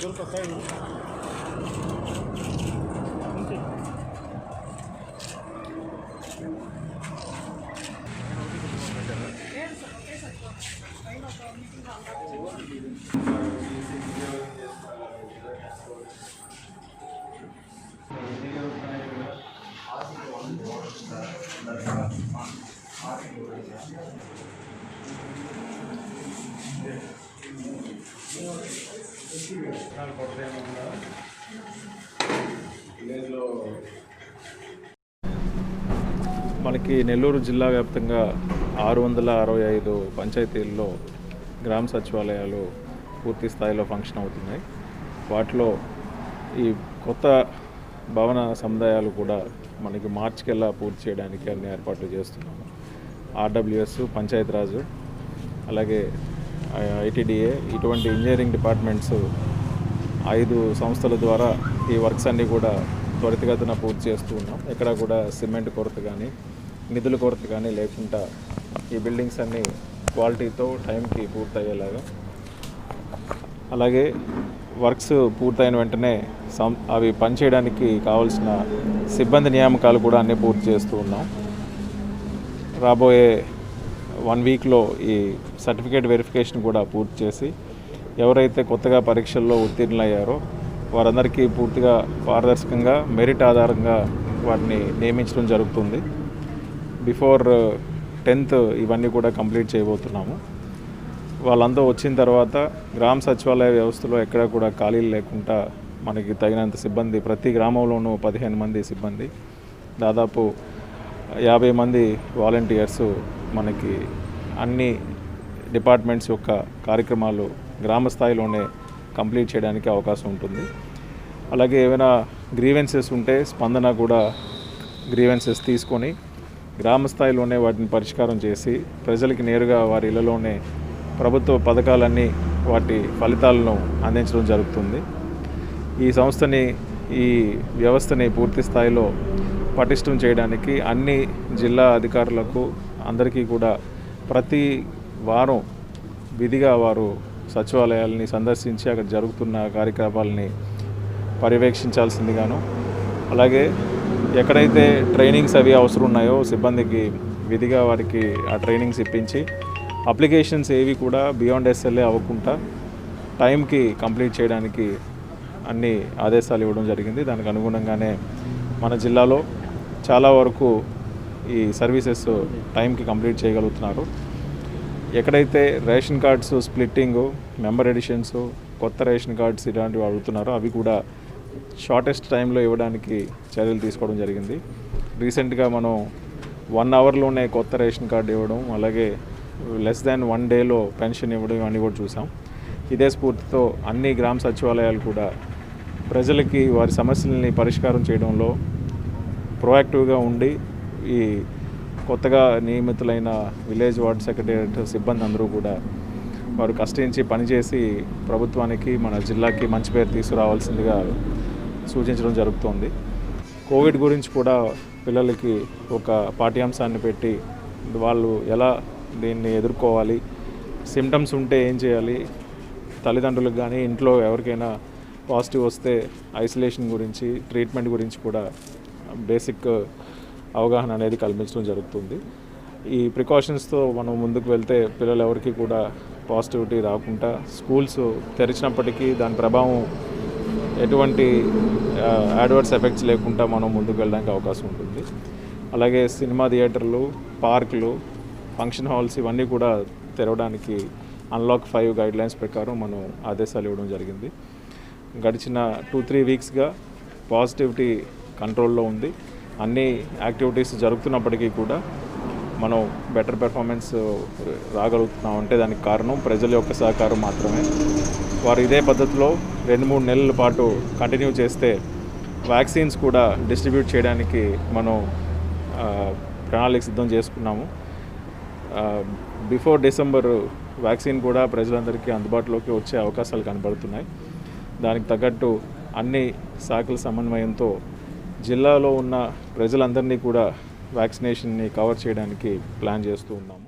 Только тайну. మనకి నెల్లూరు జిల్లా వ్యాప్తంగా ఆరు వందల అరవై ఐదు పంచాయతీల్లో గ్రామ సచివాలయాలు పూర్తి స్థాయిలో ఫంక్షన్ అవుతున్నాయి. వాటిలో ఈ కొత్త భవన సముదాయాలు కూడా మనకి మార్చికెల్లా పూర్తి చేయడానికి అన్ని ఏర్పాట్లు చేస్తున్నాము. ఆర్డబ్ల్యూఎస్ పంచాయతీరాజు అలాగే ఐటీడీఏ ఇటువంటి ఇంజనీరింగ్ డిపార్ట్మెంట్స్ ఐదు సంస్థల ద్వారా ఈ వర్క్స్ అన్నీ కూడా త్వరితగతిన పూర్తి చేస్తూ ఉన్నాం. ఎక్కడ కూడా సిమెంట్ కొరత కానీ నిధుల కొరత కానీ లేకుండా ఈ బిల్డింగ్స్ అన్నీ క్వాలిటీతో టైంకి పూర్తయ్యేలాగా. అలాగే వర్క్స్ పూర్తయిన వెంటనే సం అవి పనిచేయడానికి కావాల్సిన సిబ్బంది నియామకాలు కూడా అన్నీ పూర్తి చేస్తూ ఉన్నాం. రాబోయే వన్ వీక్లో ఈ సర్టిఫికేట్ వెరిఫికేషన్ కూడా పూర్తి చేసి ఎవరైతే కొత్తగా పరీక్షల్లో ఉత్తీర్ణులయ్యారో వారందరికీ పూర్తిగా పారదర్శకంగా మెరిట్ ఆధారంగా వాటిని నియమించడం జరుగుతుంది. బిఫోర్ uh, టెన్త్ ఇవన్నీ కూడా కంప్లీట్ చేయబోతున్నాము. వాళ్ళంతా వచ్చిన తర్వాత గ్రామ సచివాలయ వ్యవస్థలో ఎక్కడ కూడా ఖాళీలు లేకుండా మనకి తగినంత సిబ్బంది ప్రతి గ్రామంలోనూ పదిహేను మంది సిబ్బంది. దాదాపు యాభై మంది వాలంటీర్స్ మనకి అన్ని డిపార్ట్మెంట్స్ యొక్క కార్యక్రమాలు గ్రామ స్థాయిలోనే కంప్లీట్ చేయడానికి అవకాశం ఉంటుంది. అలాగే ఏమైనా గ్రీవెన్సెస్ ఉంటే స్పందన కూడా గ్రీవెన్సెస్ తీసుకొని గ్రామ స్థాయిలోనే వాటిని పరిష్కారం చేసి ప్రజలకి నేరుగా వారి ఇళ్ళలోనే ప్రభుత్వ పథకాలన్నీ వాటి ఫలితాలను అందించడం జరుగుతుంది. ఈ సంస్థని ఈ వ్యవస్థని పూర్తి స్థాయిలో పటిష్టం చేయడానికి అన్ని జిల్లా అధికారులకు అందరికీ కూడా ప్రతి వారం విధిగా వారు సచివాలయాల్ని సందర్శించి అక్కడ జరుగుతున్న కార్యకలాపాలని పర్యవేక్షించాల్సిందిగాను. అలాగే ఎక్కడైతే ట్రైనింగ్స్ అవి అవసరం ఉన్నాయో సిబ్బందికి విధిగా వారికి ఆ ట్రైనింగ్స్ ఇప్పించి అప్లికేషన్స్ ఏవి కూడా బియాండ్ ఎస్ఎల్ఏ అవ్వకుండా టైంకి కంప్లీట్ చేయడానికి అన్ని ఆదేశాలు ఇవ్వడం జరిగింది. దానికి అనుగుణంగానే మన జిల్లాలో చాలా వరకు ఈ సర్వీసెస్ టైంకి కంప్లీట్ చేయగలుగుతున్నారు. ఎక్కడైతే ration cards splitting member additions కొత్త రేషన్ కార్డ్స్ ఇలాంటివి అడుగుతున్నారో అవి కూడా షార్టెస్ట్ టైంలో ఇవ్వడానికి చర్యలు తీసుకోవడం జరిగింది. రీసెంట్గా మనం వన్ అవర్లోనే కొత్త రేషన్ కార్డు ఇవ్వడం అలాగే లెస్ దాన్ వన్ డేలో పెన్షన్ ఇవ్వడం ఇవన్నీ కూడా చూసాం. ఇదే స్ఫూర్తితో అన్ని గ్రామ సచివాలయాలు కూడా ప్రజలకి వారి సమస్యల్ని పరిష్కారం చేయడంలో ప్రొయాక్టివ్గా ఉండి ఈ కొత్తగా నియమితులైన విలేజ్ వార్డ్ సెక్రటేరియట్ సిబ్బంది అందరూ కూడా వారు కష్టించి పనిచేసి ప్రభుత్వానికి మన జిల్లాకి మంచి పేరు తీసుకురావాల్సిందిగా సూచించడం జరుగుతోంది. కోవిడ్ గురించి కూడా పిల్లలకి ఒక పాఠ్యాంశాన్ని పెట్టి వాళ్ళు ఎలా దీన్ని ఎదుర్కోవాలి సిమ్టమ్స్ ఉంటే ఏం చేయాలి తల్లిదండ్రులకు కానీ ఇంట్లో ఎవరికైనా పాజిటివ్ వస్తే ఐసోలేషన్ గురించి ట్రీట్మెంట్ గురించి కూడా బేసిక్ అవగాహన అనేది కల్పించడం జరుగుతుంది. ఈ ప్రికాషన్స్తో మనం ముందుకు వెళ్తే పిల్లలు ఎవరికి కూడా పాజిటివిటీ రాకుండా స్కూల్స్ తెరిచినప్పటికీ దాని ప్రభావం ఎటువంటి యాడ్వర్స్ ఎఫెక్ట్స్ లేకుండా మనం ముందుకు వెళ్ళడానికి అవకాశం ఉంటుంది. అలాగే సినిమా థియేటర్లు పార్కులు ఫంక్షన్ హాల్స్ ఇవన్నీ కూడా తెరవడానికి అన్లాక్ ఫైవ్ గైడ్ లైన్స్ ప్రకారం మనం ఆదేశాలు ఇవ్వడం జరిగింది. గడిచిన టూ త్రీ వీక్స్గా పాజిటివిటీ కంట్రోల్లో ఉంది. అన్ని యాక్టివిటీస్ జరుగుతున్నప్పటికీ కూడా మనం బెటర్ పెర్ఫార్మెన్స్ రాగలుగుతున్నాం అంటే దానికి కారణం ప్రజల యొక్క సహకారం మాత్రమే. వారు ఇదే పద్ధతిలో రెండు మూడు నెలల పాటు కంటిన్యూ చేస్తే వ్యాక్సిన్స్ కూడా డిస్ట్రిబ్యూట్ చేయడానికి మనం ప్రణాళిక సిద్ధం చేసుకున్నాము. బిఫోర్ డిసెంబర్ వ్యాక్సిన్ కూడా ప్రజలందరికీ అందుబాటులోకి వచ్చే అవకాశాలు కనబడుతున్నాయి. దానికి తగ్గట్టు అన్ని శాఖల సమన్వయంతో జిల్లాలో ఉన్న ప్రజలందరినీ కూడా వ్యాక్సినేషన్ని కవర్ చేయడానికి ప్లాన్ చేస్తూ ఉన్నాము.